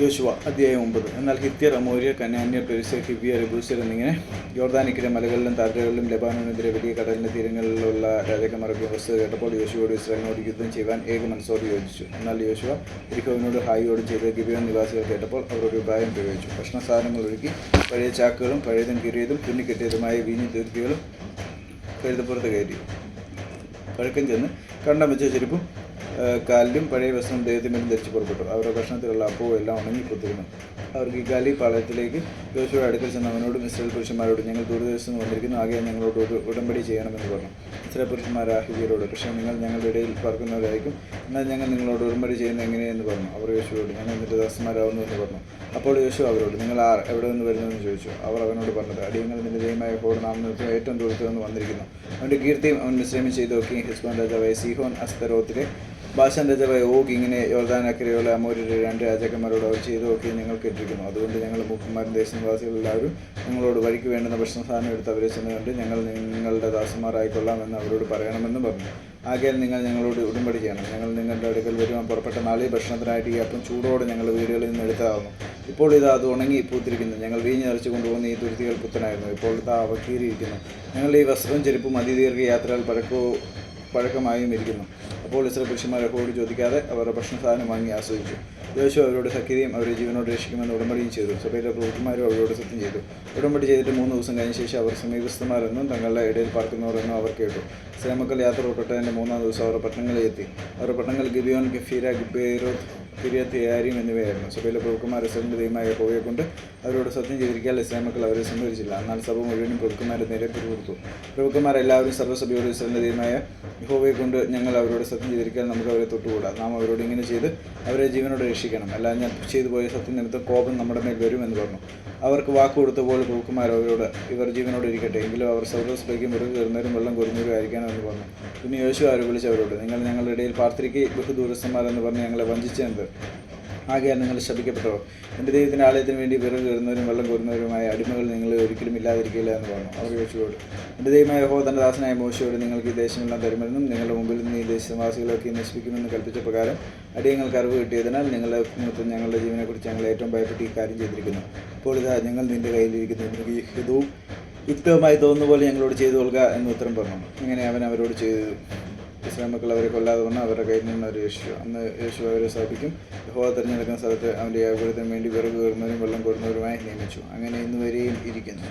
യോശുവ അധ്യായം ഒമ്പത്. എന്നാൽ ഹിത്യർ അമോര്യ കനാന്യർ പെരിസർ ഹിബിയർ എബൂസർ എന്നിങ്ങനെ യോർദാനിക്കിലെ മലകളിലും താഴ്വരകളിലും ലബാനോനെതിരെ വലിയ കടലിന്റെ തീരങ്ങളിലുള്ള രാജാക്കന്മാരൊക്കെ വസ്തു കേട്ടപ്പോൾ യോശുവോട് ഇസ്രായേലിനോട് യുദ്ധം ചെയ്യുവാൻ ഏക മനസ്സോട് യോജിച്ചു. എന്നാൽ യോശുവ ഇരിഹോവിനോട് ഹായിയോട് ചെയ്ത് ഗിബിയോൻ നിവാസികൾ കേട്ടപ്പോൾ അവർ ഒരു ഉപായം പ്രയോഗിച്ചു. ഭക്ഷണ സാധനങ്ങൾ ഒഴുക്കി പഴയ ചാക്കുകളും പഴയതും കീറിയതും തുന്നിക്കെട്ടിയതുമായ വീഞ്ഞു തീർത്തികളും കഴുതപ്പുറത്ത് കയറ്റി. പഴക്കം ചെന്ന് കണ്ടം വെച്ച ചെരുപ്പും കാലിലും പഴയ വസ്ത്രം ദൈവത്തിനും ധരിച്ച് പുറപ്പെട്ടു. അവരുടെ ഭക്ഷണത്തിലുള്ള അപ്പവും എല്ലാം ഉണങ്ങി പൊത്തിരുന്നു അവർക്ക് ഇക്കാലി പാളയത്തിലേക്ക് യോശുവ അടുക്കൽ ചെന്ന് അവനോടും ഇസ്രായേൽ പുരുഷന്മാരോട് ഞങ്ങൾ ദൂരദേശത്ത് നിന്ന് വന്നിരിക്കുന്നു. ആകെ ഞങ്ങളോട് ഒരു ഉടമ്പടി ചെയ്യണമെന്ന് പറഞ്ഞു. ഇസ്രായേൽ പുരുഷന്മാർ ആഹിബിയരോട് പക്ഷേ നിങ്ങൾ ഞങ്ങളുടെ ഇടയിൽ പാർക്കുന്നവരായിരിക്കും. എന്നാൽ ഞങ്ങൾ നിങ്ങളോട് ഉടമ്പടി ചെയ്യുന്നത് എങ്ങനെയെന്ന് പറഞ്ഞു. അവർ യോശുവോട് ഞങ്ങൾ എന്നിട്ട് ദാസന്മാരാവുന്നു എന്ന് പറഞ്ഞു. അപ്പോൾ യേശു അവരോട് നിങ്ങൾ ആർ എവിടെ നിന്ന് വരുന്നതെന്ന് ചോദിച്ചു. അവർ അവനോട് പറഞ്ഞത് അടിയങ്ങൾ നിന്റെ ദൈവമായ ഹോഡ് നിർത്തി ഏറ്റവും ദൂരത്ത് നിന്ന് വന്നിരിക്കുന്നു. അവന്റെ കീർത്തിയും അവൻ മിശ്രമം ചെയ്തു നോക്കി ഹിസ്ബോൻ രാജാവായ സിഹോൻ അസ്തരോത്തിലെ ബാഷൻ ജവ ഓഗ് ഇങ്ങനെ യോർദാനക്കരയുള്ള അമൂര്യരുടെ രണ്ട് രാജാക്കന്മാരോട് അവർ ചെയ്തു നോക്കി ഞങ്ങൾ കേട്ടിരിക്കുന്നു അതുകൊണ്ട് ഞങ്ങൾ മൂപ്പന്മാരും ദേശനിവാസികൾ എല്ലാവരും നിങ്ങളോട് വഴിക്ക് വേണ്ടുന്ന ഭക്ഷണ സാധനം എടുത്ത് അവരെ ചെന്നുകൊണ്ട് ഞങ്ങൾ നിങ്ങളുടെ ദാസന്മാരായിക്കൊള്ളാമെന്ന് അവരോട് പറയണമെന്ന് പറഞ്ഞു. ആകയാൽ നിങ്ങൾ ഞങ്ങളോട് ഉടമ്പടി ചെയ്യണം. ഞങ്ങൾ നിങ്ങളുടെ അടുക്കൽ വരുവാൻ പുറപ്പെട്ട നാളെ ഭക്ഷണത്തിനായിട്ട് ഈ അപ്പം ചൂടോടെ ഞങ്ങൾ വീടുകളിൽ നിന്ന് എടുത്തതാകുന്നു. ഇപ്പോൾ ഇത് അത് ഉണങ്ങി പൂത്തിരിക്കുന്നു. ഞങ്ങൾ വീഞ്ഞ് നിറച്ച് കൊണ്ടുപോകുന്ന ഈ തുരുത്തികൾ പുത്തനായിരുന്നു ഇപ്പോൾ ഇത് അവ കീറിയിരിക്കുന്നു. ഞങ്ങൾ ഈ വസ്ത്രവും ചെരുപ്പും അതിദീർഘ യാത്രകൾ പഴക്കോ പഴക്കമായും ഇരിക്കുന്നു. അപ്പോൾ ഇസ്ര പുരുഷന്മാർ യഹോവയോട് ചോദിക്കാതെ അവരുടെ ഭക്ഷണ സാധനം വാങ്ങി ആസ്വദിച്ചു. യോശു അവരോട് സഖ്യതയും അവരുടെ ജീവനോട് രക്ഷിക്കുമെന്ന് ഉടമ്പടിയും ചെയ്തു. സഭയിലെ പ്രഭുക്കന്മാരും അവരോട് സത്യം ചെയ്തു. ഉടമ്പടി ചെയ്തിട്ട് മൂന്ന് ദിവസം കഴിഞ്ഞ ശേഷം അവർ സമീപസ്ഥന്മാരെന്നും തങ്ങളുടെ ഇടയിൽ പാർക്കുന്നവരെന്നും അവർ കേട്ടു. ശ്രമക്കൾ യാത്ര പുറപ്പെട്ടതിന്റെ മൂന്നാം ദിവസം അവർ പട്ടണങ്ങളിൽ എത്തി അവർ പട്ടണങ്ങൾ ഗിബിയോൻ ഗഫീര ഗിബേരോത്ത് കിരിയത്ത് തിയാരിയും എന്നിവയായിരുന്നു. സഭയിലെ പ്രഭുക്കന്മാർ ഇസ്രായേലിന്റെ ദൈവമായ യഹോവയെ കൊണ്ട് അവരോട് സത്യം ചെയ്തിരിക്കാൻ ഇസ്ലാമക്കൾ അവരെ സംഭവിച്ചില്ല എന്നാൽ സഭ മുഴുവനും പ്രഭുക്കന്മാരെ നേരെ പിടികൊടുത്തു. പ്രഭുക്കന്മാർ എല്ലാവരും സർവസഭയോട് ഇസ്ലാമിന്റെ ദൈവമായ യഹോവയെ കൊണ്ട് ഞങ്ങൾ അവരോട് സത്യം ചെയ്തിരിക്കാൻ നമുക്ക് അവരെ തൊട്ടുകൂടാ. നാം അവരോട് ഇങ്ങനെ ചെയ്ത് അവരെ ജീവനോട് രക്ഷിക്കണം. അല്ല ഞാൻ ചെയ്തു പോയ സത്യം നിമിത്തം കോപം നമ്മുടെ മേൽ വരും എന്ന് പറഞ്ഞു. അവർക്ക് വാക്ക് കൊടുത്തപ്പോൾ പ്രഭുക്കന്മാർ അവരോട് ഇവർ ജീവനോട് ഇരിക്കട്ടെ. എങ്കിലും അവർ സർവസഭയ്ക്കും വെറുതെ കയറുന്നവരും വെള്ളം കൊരുന്നവരും ആയിരിക്കാനെന്ന് പറഞ്ഞു. പിന്നെ യേശു ആര് വിളിച്ചവരോട് നിങ്ങൾ ഞങ്ങളുടെ ഇടയിൽ പാർത്തിരിക്ക് ബഹുദൂരസ്ഥന്മാരെന്ന് പറഞ്ഞ് ഞങ്ങളെ വഞ്ചിച്ചെന്ത് ആകയാൽ നിങ്ങൾ ശപിക്കപ്പെട്ടോ എന്റെ ദൈവത്തിന്റെ ആലയത്തിന് വേണ്ടി വിറക് കയറുന്നവരും വെള്ളം കോരുന്നവരുമായ അടിമകൾ നിങ്ങൾ ഒരിക്കലും ഇല്ലാതിരിക്കില്ല എന്ന് പറഞ്ഞു. അവർ യോശുവോട് എന്റെ ദൈവമായ ഹോ തന്റെ ദാസനായ മോശയോട് നിങ്ങൾക്ക് ഈ ദേശമെല്ലാം തരുമെന്നും നിങ്ങളുടെ മുമ്പിൽ നിന്ന് ഈ ദേശവാസികളൊക്കെ നശിപ്പിക്കുമെന്ന് കൽപ്പിച്ച പ്രകാരം അടിയങ്ങൾക്ക് അറിവ് കിട്ടിയതിനാൽ നിങ്ങളുടെ നിമിത്തം ഞങ്ങളുടെ ജീവനെക്കുറിച്ച് ഞങ്ങൾ ഏറ്റവും ഭയപ്പെട്ട് ഈ കാര്യം ചെയ്തിരിക്കുന്നു. ഇപ്പോൾ ഇതാ ഞങ്ങൾ നിന്റെ കയ്യിലിരിക്കുന്നു. എനിക്ക് ഹിതവും യുക്തവുമായി തോന്നുന്ന പോലെ ഞങ്ങളോട് ചെയ്തു കൊടുക്കുക എന്ന് ഉത്തരം പറഞ്ഞു. ഇങ്ങനെ അവൻ അവരോട് ചെയ്തു. ഇസ്ലാം മക്കൾ അവരെ കൊല്ലാതെ വന്ന് അവരുടെ കയ്യിൽ നിന്ന് അവർ യേശു അന്ന് യേശു അവരെ സ്ഥാപിക്കും യഹോവ തിരഞ്ഞെടുക്കുന്ന സ്ഥലത്ത് അവന്റെ യാഗത്തിന് വേണ്ടി വിറക് കയറുന്നവരും വെള്ളം കോരുന്നവരുമായി നിയമിച്ചു. അങ്ങനെ ഇന്ന് വരെയും ഇരിക്കുന്നു.